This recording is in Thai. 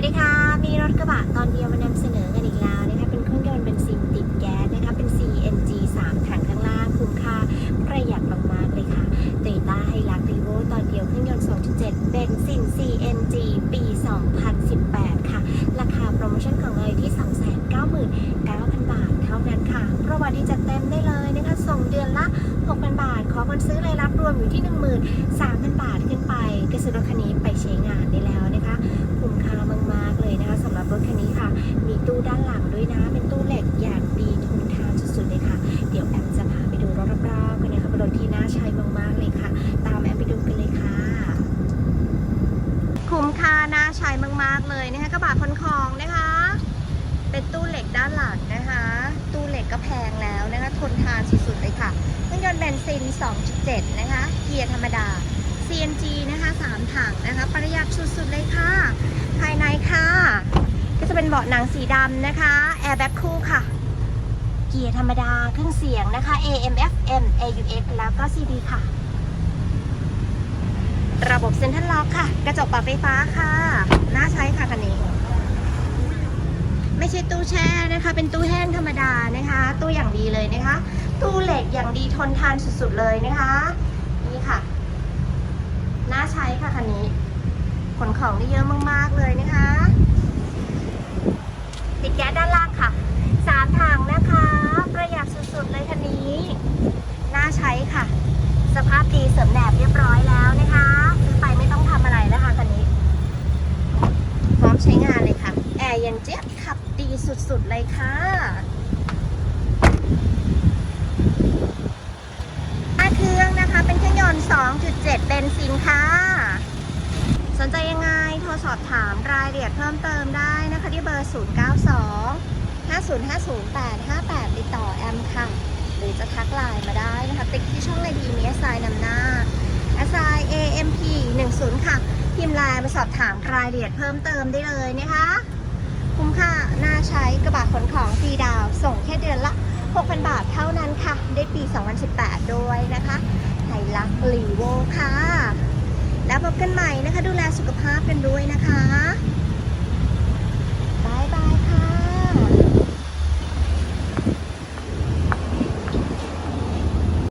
วัสดีค่ะ มีรถกระบะตอนเดียวมานำเสนอกันอีกแล้วนะคะ เป็นเครื่องยนต์เบนซินติดแก๊สนะคะ เป็น CNG 3 ถังข้างล่างคุ้มค่าประหยัดมากๆเลยค่ะ Toyota Hilux Revo ตอนเดียวเครื่องยนต์ 2.7 เบนซิน CNG ปี 2018 ค่ะ ราคาโปรโมชั่นของเราอยู่ที่ 299,000 บาทเท่านั้นค่ะ ประวัติที่จัดเต็มได้เลยนะคะ ส่งเดือนละ 6,000 บาท ขอคนซื้อรายรับรวมอยู่ที่ 13,000 บาทขึ้นไปก็ซื้อรถคันนี้ไปใช้งานได้แล้วนะคะ ใช้มากๆเลยนะคะกระบะคนของนะคะ เป็นตู้เหล็กด้านหลังนะคะ ตู้เหล็กก็แพงแล้วนะคะ ทนทานสุดๆเลยค่ะเครื่องยนต์เบนซิน 2.7 นะคะ เกียร์ธรรมดา CNG นะคะ 3 ถังนะคะ ประหยัดสุดๆเลยค่ะ ภายในค่ะ ก็จะเป็นเบาะหนังสีดำนะคะ แอร์แบ็คคู่ค่ะ เกียร์ธรรมดา เครื่องเสียงนะคะ AM FM AUX แล้วก็ CD ค่ะ ระบบเซ็นทรัลล็อกค่ะ กระจกปรับไฟฟ้าค่ะ น่าใช้ค่ะคันนี้ ไม่ใช่ตู้แช่นะคะ เป็นตู้แห้งธรรมดานะคะ ตู้อย่างดีเลยนะคะ ตู้เหล็กอย่างดีทนทานสุดๆเลยนะคะ นี่ค่ะ น่าใช้ค่ะคันนี้ ขนของได้เยอะมากๆเลยนะคะ ติดแก๊สด้านล่างค่ะสามถังนะคะ ประหยัดสุดๆเลยคันนี้ น่าใช้ค่ะ สภาพดีเสริมแหนบเรียบร้อยแล้วนะคะซื้อไปไม่ต้องทำอะไรแล้วค่ะคันนี้ พร้อมใช้งานเลยค่ะ แอร์เย็นเจี๊ยบขับ สุดๆเลยค่ะหน้าเครื่องนะคะ เป็นเครื่องยนต์ 2.7 เบนซินค่ะ สนใจยังไง โทรสอบถามรายละเอียดเพิ่มเติมได้นะคะ ที่เบอร์ 092 5050858 ติดต่อแอมค่ะ หรือจะทักไลน์มาได้นะคะ ติ๊กที่ช่องไอดีมี s อนำหน้า s i amp 10ค่ะ พิมพ์ไลน์มาสอบถามรายละเอียดเพิ่มเติมได้เลยนะคะ คุ้มค่า น่าใช้กระบะขนของฟรีดาว ส่งแค่เดือนละ 6,000 บาทเท่านั้นค่ะ ได้ปี 2018 ด้วยนะคะไฮลักลีโวค่ะ แล้วพบกันใหม่นะคะ ดูแลสุขภาพกันด้วยนะคะ